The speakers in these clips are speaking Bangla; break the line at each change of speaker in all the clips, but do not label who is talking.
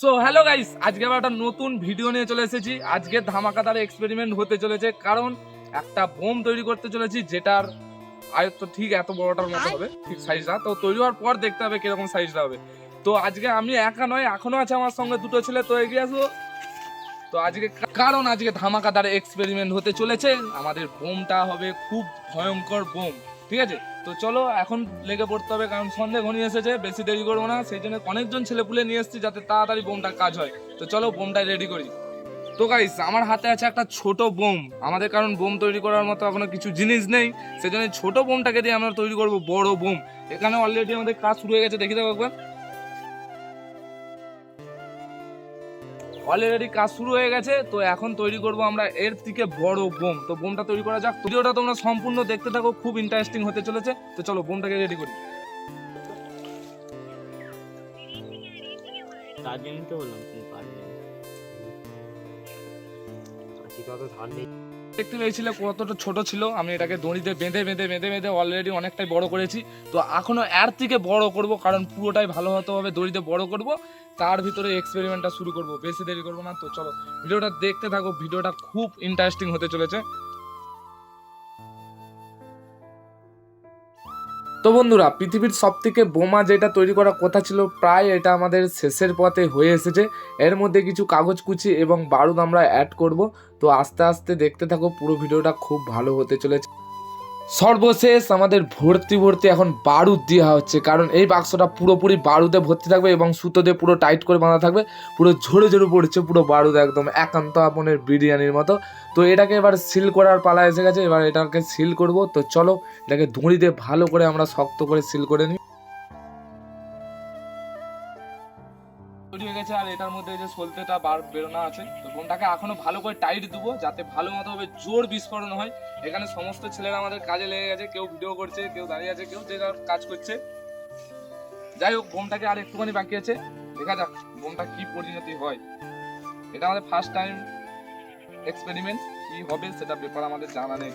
সো হ্যালো গাইস আজকে আবার একটা নতুন ভিডিও নিয়ে চলে এসেছি। আজকে ধামাকাদার এক্সপেরিমেন্ট হতে চলেছে কারণ একটা বোম তৈরি করতে চলেছি যেটার আয়ত্ত ঠিক এত বড়টার মতো হবে ঠিক সাইজটা তো তৈরি হওয়ার পর দেখতে হবে কীরকম সাইজটা হবে। তো আজকে আমি একা নয় এখনও আছে আমার সঙ্গে দুটো ছেলে তো এগিয়ে আসব তো আজকে কারণ আজকে ধামাকাদার এক্সপেরিমেন্ট হতে চলেছে। আমাদের বোমটা হবে খুব ভয়ঙ্কর বোম ঠিক আছে? তো চলো, এখন লেগে পড়তে হবে, কারণ সন্ধে ঘনিয়ে এসেছে, বেশি দেরি করব না। সেই জন্য অনেকজন ছেলে পুলে নিয়ে এসেছি, যাতে তাড়াতাড়ি বোমটা কাজ হয়। তো চলো বোমটা রেডি করি। তো গাইস আমার হাতে আছে একটা ছোট বোম। আমাদের কারণ বোম তৈরি করার মতো এখনও কিছু জিনিস নেই। সেজন্য ছোট বোমটাকে দিয়ে আমরা তৈরি করব বড় বোম। এখানে অলরেডি আমাদের কাজ শুরু হয়ে গেছে, দেখি দেখো একবার। অলরেডি কাজ শুরু হয়ে গেছে, তো এখন তৈরি করব আমরা এর থেকে বড় বোম। তো বোমটা তৈরি করা যাক। ভিডিওটা তোমরা সম্পূর্ণ দেখতে থাকো, খুব ইন্টারেস্টিং হতে চলেছে। তো চলো, বোমটাকে রেডি করি।
তার তো বললাম, তুমি পারবে না।
দেখতে পেয়েছিলে কতটা ছোট ছিল। আমি এটাকে দড়িতে বেঁধে বেঁধে বেঁধে বেঁধে অলরেডি অনেকটাই বড় করেছি। তো এখনও এর থেকে বড় করব, কারণ পুরোটাই ভালো হতোভাবে দড়িতে বড় করব। তার ভিতরে এক্সপেরিমেন্টটা শুরু করব, বেশি দেরি করব না। তো চলো, ভিডিওটা দেখতে থাকো, ভিডিওটা খুব ইন্টারেস্টিং হতে চলেছে। তো বন্ধুরা, পৃথিবীর সবথেকে বোমা যেটা তৈরি করা কথা ছিল, প্রায় এটা আমাদের শেষের পথে হয়ে এসেছে। এর মধ্যে কিছু কাগজ কুচি এবং বারুদ আমরা অ্যাড করব। তো আস্তে আস্তে দেখতে থাকো, পুরো ভিডিওটা খুব ভালো হতে চলেছে। সর্বশেষ আমাদের ভর্তি ভর্তি এখন বারুদ দেওয়া হচ্ছে। কারণ এই বাক্সটা পুরোপুরি বারুদে ভর্তি থাকবে এবং সুতো দিয়ে পুরো টাইট করে বাঁধা থাকবে। পুরো ঝরে ঝরে পড়ছে পুরো বারুদ একদম একান্ত আপনের বিরিয়ানির মতো। তো এটাকে এবার সিল করার পালা এসে গেছে। এবার এটাকে সিল করব। তো চলো এটাকে ধুঁড়ি দিয়ে ভালো করে আমরা শক্ত করে সিল করে নিই। তৈরি হয়ে গেছে, আর এটার মধ্যে যে সলতেটা বার বেরোনো আছে, তো বোনটাকে এখনও ভালো করে টাইট দেবো যাতে ভালো মতো ভাবে জোর বিস্ফোরণ হয়। এখানে সমস্ত ছেলেরা আমাদের কাজে লেগে গেছে, কেউ ভিডিও করছে, কেউ দাঁড়িয়ে আছে, কেউ যে কাজ করছে। যাই হোক বোমটাকে আর একটুখানি বাকি আছে। দেখা যাক বোমটা কি পরিণতি হয়। এটা আমাদের ফার্স্ট টাইম এক্সপেরিমেন্ট কি হবে সেটা ব্যাপার আমাদের জানা নেই।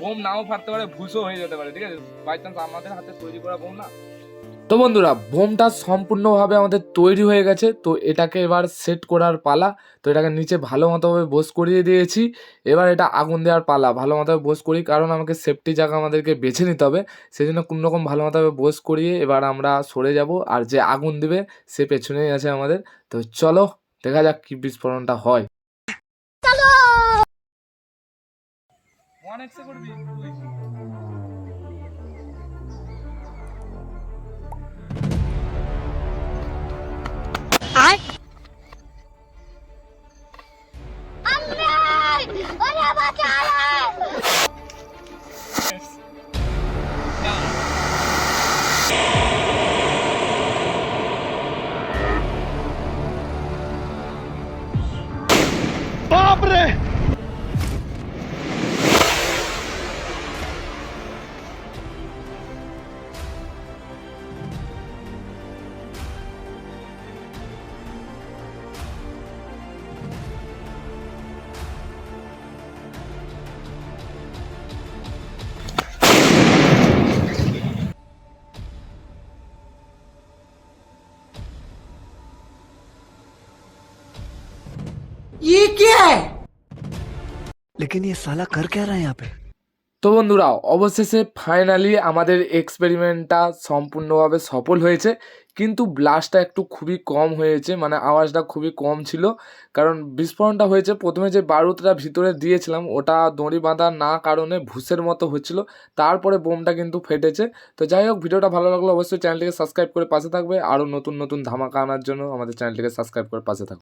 বোম নাও ফাটতে পারে, ভুসও হয়ে যেতে পারে, ঠিক আছে? বাই চান্স আমাদের হাতে তৈরি করা বোম না? তো বন্ধুরা বোমটা সম্পূর্ণভাবে আমাদের তৈরি হয়ে গেছে। তো এটাকে এবার সেট করার পালা তো এটাকে নিচে ভালো মতোভাবে বোস করিয়ে দিয়েছি। এবার এটা আগুন দেওয়ার পালা ভালো মতোভাবে বোস করি কারণ আমাকে সেফটি জায়গা আমাদেরকে বেছে নিতে হবে। সেই জন্য কোনো রকম ভালো মতোভাবে বোস করিয়ে এবার আমরা সরে যাব আর যে আগুন দেবে সে পেছনেই আছে আমাদের। তো চলো দেখা যাক কি বিস্ফোরণটা হয়। অনেক করবি?
我老婆炸了 ये क्या है
लेकिन ये साला कर क्या रहा है यहाँ पे
তো বন্ধুরা অবশেষে ফাইনালি আমাদের এক্সপেরিমেন্টটা সম্পূর্ণভাবে সফল হয়েছে কিন্তু ব্লাস্টটা একটু খুবই কম হয়েছে মানে আওয়াজটা খুবই কম ছিল কারণ বিস্ফোরণটা হয়েছে প্রথমে যে বারুদটা ভিতরে দিয়েছিলাম ওটা দড়ি বাঁধা না কারণে ভুসের মতো হচ্ছিল তারপরে বোমটা কিন্তু ফেটেছে তো যাই হোক ভিডিওটা ভালো লাগলো অবশ্যই চ্যানেলটিকে সাবস্ক্রাইব করে পাশে থাকবে আরও নতুন নতুন ধামাকা আনার জন্য আমাদের চ্যানেলটিকে সাবস্ক্রাইব করে পাশে থাকবে